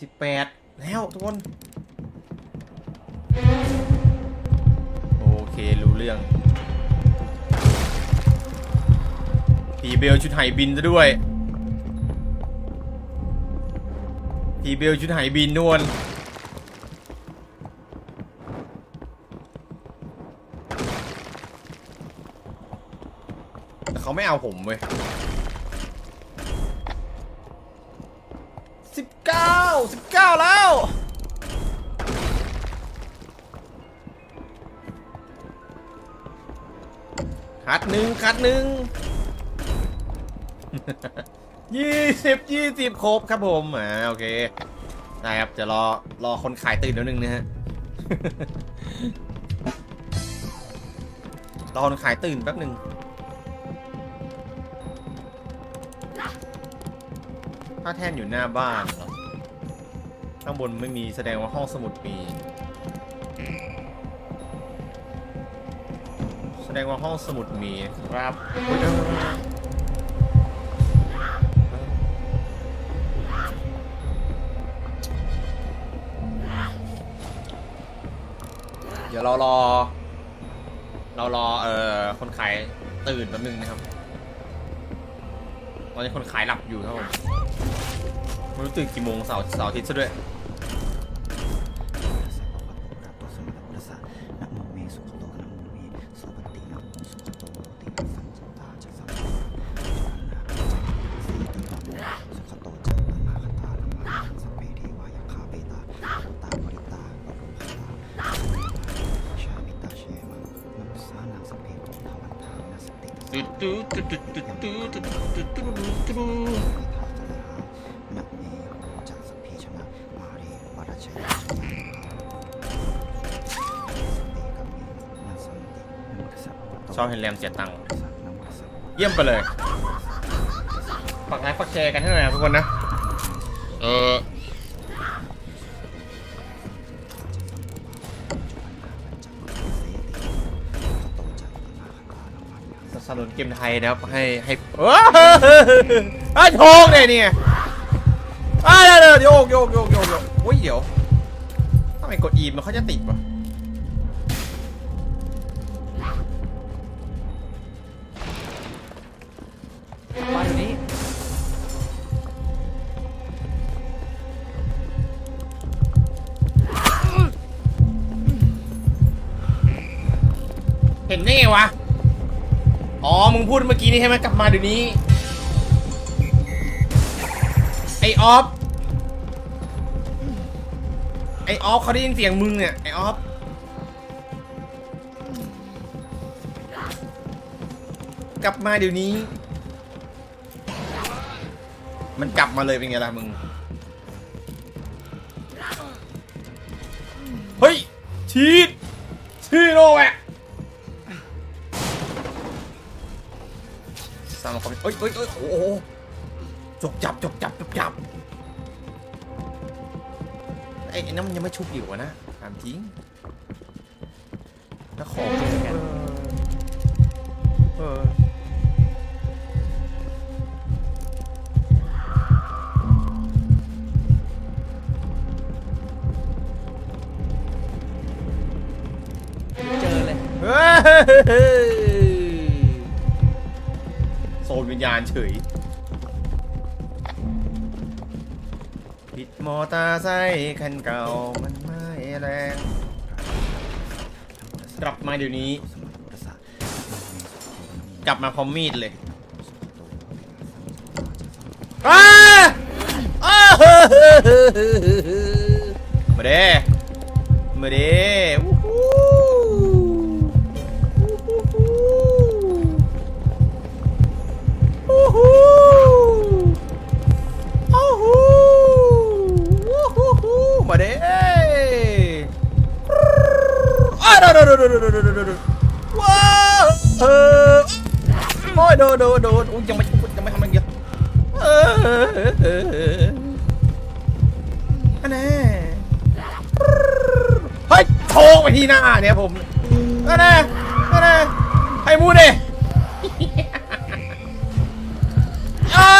สิบแปดแล้วทุกคน โอเค รู้เรื่องพีเบลชุดไหบินซะด้วยพีเบลชุดไหบินนวลแต่เขาไม่เอาผมเว้ย 19 แล้ว ขัดหนึ่งขัดหนึ่งยี่สิบยี่สิบครบครับผมอ่าโอเค ได้ครับ จะรอ รอคนขายตื่นเดี๋ยวนึงนะฮะ รอคนขายตื่นแป๊บหนึ่งถ้าแท่นอยู่หน้าบ้านเหรอ ข้างบนไม่มีแสดงว่าห้องสมุดมี แสดงว่าห้องสมุดมีครับอุ๊ยเออเดี๋ยวเรารอ เรารอเอ่อคนขายตื่นแป๊บนึงนะครับ ตอนนี้คนขายหลับอยู่ครับผมไม่รู้ตื่นกี่โมงเสาร์เสาร์อาทิตย์ซะด้วย ชอบเห็นแรมเสียตังค์เยี่ยมไปเลยฝากไลฟ์ฝากแชร์กันให้หน่อยนทุกคนนะ เออ กมไทยนะครับ ให้ให้เอ้ยไอ้โชคเนี่ยนี่ไอ้เดี๋ยวเดี๋ยวโยกโยกโยกโยกโยกโอ้ยเดี๋ยวทำไมกดอีมันเขาจะติดวะมาดี๋ยวนี้เห็นได้ไงวะ อ๋อ มึงพูดเมื่อกี้นี่ใช่ไหมกลับมาเดี๋ยวนี้ ไอออฟ ไอออฟเขาได้ยินเสียงมึงเนี่ย ไอออฟ กลับมาเดี๋ยวนี้ มันกลับมาเลยเป็นไงล่ะมึง เฮ้ย ชีดชีโร่แหวะามคนเอ้ยเอ้ยเอ้ยโอ้โหจกจับจกจับจกจับไอ้ไอ้นั่นมันยังไม่ชุบอยู่อะนะถามจริงแล้วของเป็นยังไงเออเจอเลย วิญญาณเฉยผิดมอเตอร์ไซค์คันเก่ามันไม่แรงกลับมาเดี๋ยวนี้ กลับมาพร้อมมีดเลยอ้าอ้ามาเด้มาเด้ ดนโดนโดนโดนโดนว้าวเออโอ้ยโดนโดนโดนอุ้ยยังไม่ยังไม่ทำอะไรเยอะอันนี้เฮ้ยโชว์ไปที่หน้าเนี่ยผมอันนี้อันนี้ให้มูดิอ่า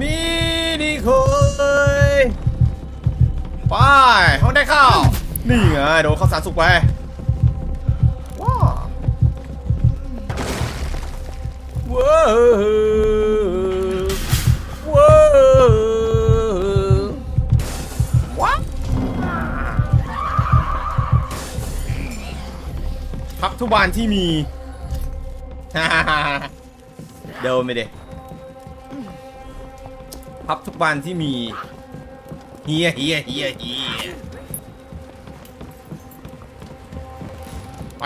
มีดีโคห้องได้ข้าว นี่ไงโดนข้าวสารสุกไปว้าวว้าวว้าว้าพับทุบานที่มีเดินไปเดพับทุกบานที่มีเฮียเฮียเฮียเฮีย ไป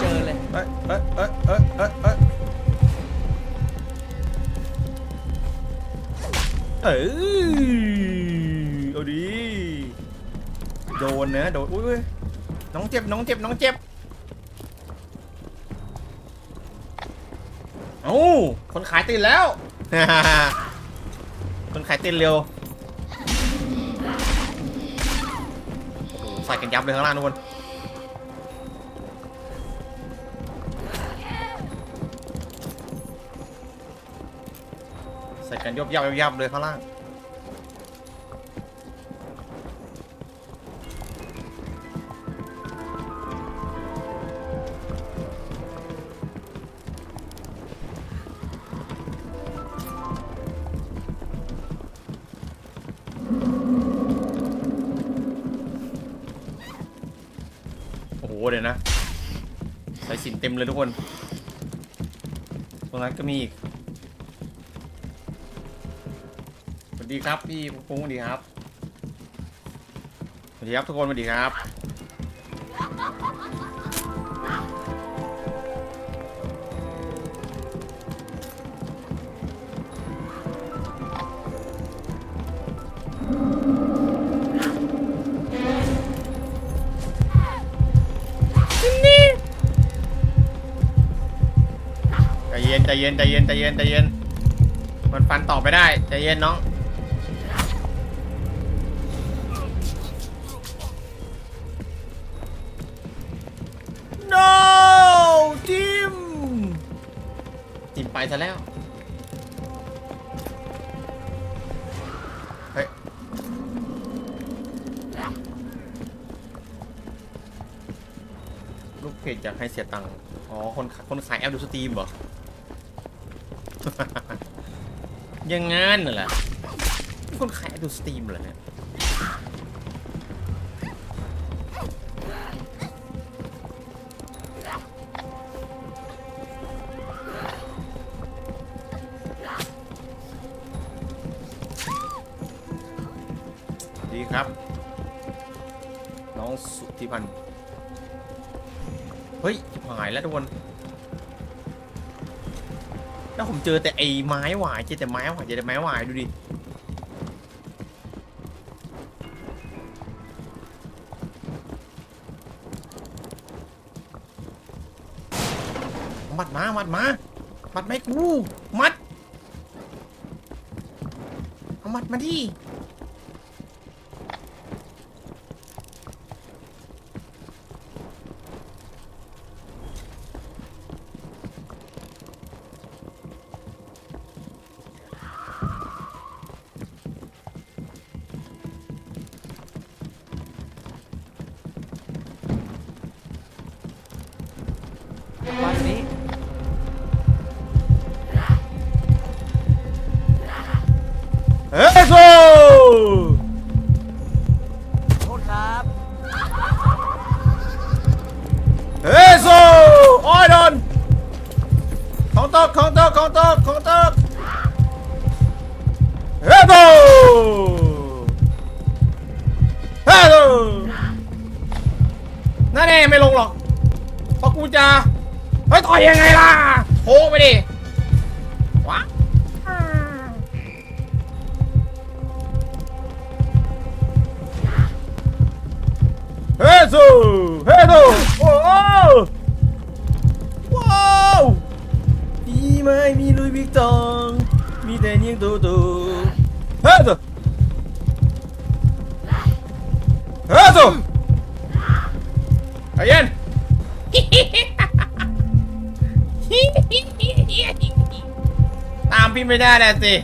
เจอเลย เอ้ยเอ้ยเอ้ยเอ้ยเอ้ยเอ้ยเอ้ยเอาดี โดนนะ โดน อุ้ยอุ้ยน้องเจ็บ น้องเจ็บ น้องเจ็บ เอ้าคนขายตินแล้ว คนขายตินเร็วโอ้โหใส่กันยับเลยข้างล่างทุกคนใส่กันยบยับยบยับเลยข้างล่าง เลยนะใส่สินเต็มเลยทุกคน ตรงนั้นก็มีอีกสวัสดีครับพี่ปุ้งสวัสดีครับสวัสดีครับทุกคนสวัสดีครับ ใจเย็นใจเย็นใจเย็นใจเย็นใจเย็น มันฟันต่อไปได้ใจเย็นน้อง no จิมจิมไปซะแล้ว เฮ้ย ลูกเพจอยากให้เสียตังค์ อ๋อ คนขคนขายแอปดูสตรีมเหรออ ยังงั้นน่ะแหละคนขายดูสตรีมเหรอเนี่ยดีครับ น้องสุธิพันธ์เฮ้ย หายแล้วทุกคน แล้วผมเจอแต่ไอ้ไม้หวายเจอแต่ไม้หวายเจอแต่ไม้หวายดูดิมัดมา มัดมา มัดไม่กู มัด เอามัดมาดิ บ้านนี้เฮ้ยโซ วิกตองมีแต่เนียงตูตูเฮ้ยโซเฮ้ยสุใจเย็นตามพี่ไม่ได้แหละสิ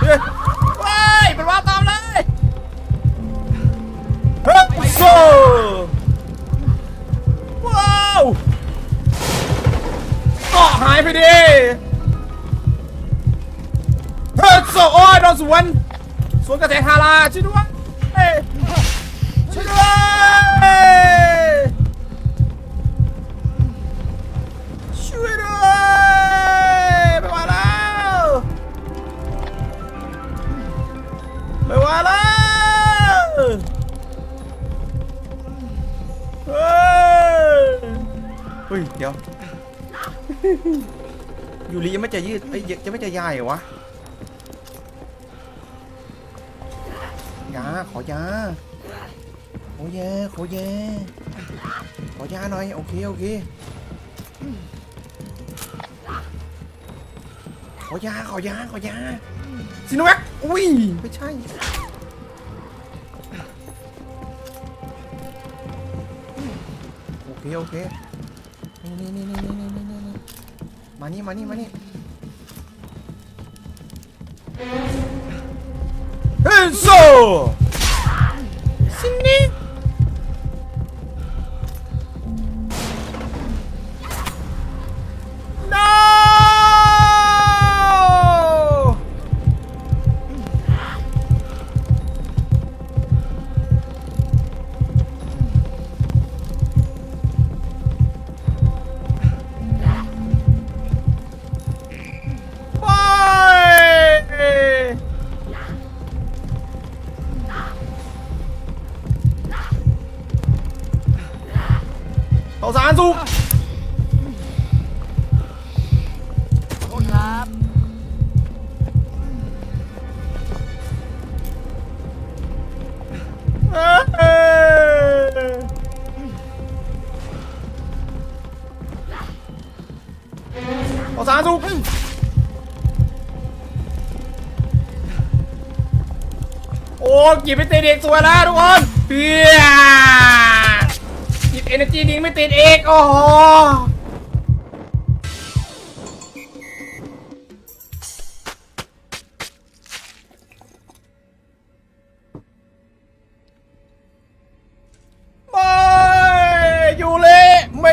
เฮ้ยว้ายเป็นว่าตามเลยเฮนโซว้าวเกาะหายไปดิเฮนโซโอ้ยโดนสวนสวนกระแสฮาราช่วยด้วย เฮ้ย เดี๋ยว ยูริยังไม่จะยืดเอ้ยยังไม่จะยายเหรอวะ ยา ขอยา ขอยา ขอยา ขอยาหน่อย โอเค โอเค ขอยา ขอยา ขอยาซิโนแวคอุ้ย ไม่ใช่โอเคโอเค นี่นี่นี่นี่นี่นี่นี่มานี่มานี่มานี่เอ็นโซ ต่อสารสุกขอโทษครับต่อสารสุกโอ้กีบไม่ติดอีกสวยแล้วทุกคนเพียกีบ เอเนจีดิงไม่ติดเอกโอ้โหไม่อยู่เลยไม่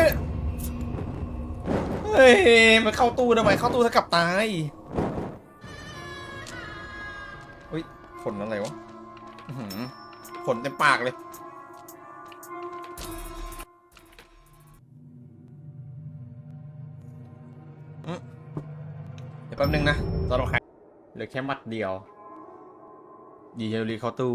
เฮ้ยมันเข้าตู้ทำไมเข้าตู้เท่ากับตายเฮ้ยผลอะไรวะอื้อหือผลเต็มปากเลย ยวแป๊บนึงนะสำหรับใครเหลือแค่มัดเดียว ดีเจรีเขาตู้